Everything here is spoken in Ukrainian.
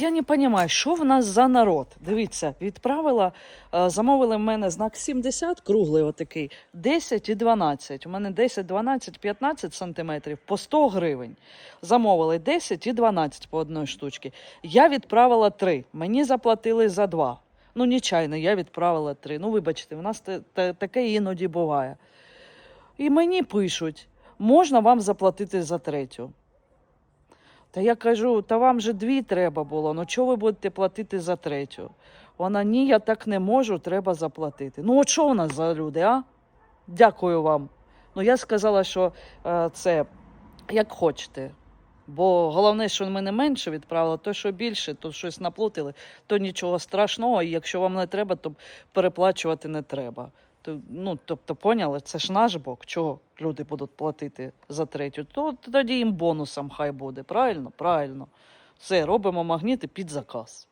Я не розумію, що в нас за народ. Дивіться, відправила, е, замовили в мене знак 70, круглий отакий, 10 і 12. У мене 10, 12, 15 сантиметрів по 100 гривень. Замовили 10 і 12 по одній штучці. Я відправила 3, мені заплатили за 2. Ну, нечайно, я відправила 3. Ну, вибачте, у нас таке іноді буває. І мені пишуть, можна вам заплатити за третю. Та я кажу, та вам же дві треба було. Ну чого ви будете платити за третю? Вона ні, я так не можу, треба заплатити. Ну, от що у нас за люди, а? Дякую вам. Ну, я сказала, що е, це як хочете. Бо головне, що мене менше відправили, то що більше, то щось наплутали, то нічого страшного. І якщо вам не треба, то переплачувати не треба. То, ну, тобто, поняли, це ж наш бок, чого люди будуть платити за третю, то тоді їм бонусом хай буде. Правильно? Правильно. Все, робимо магніти під заказ.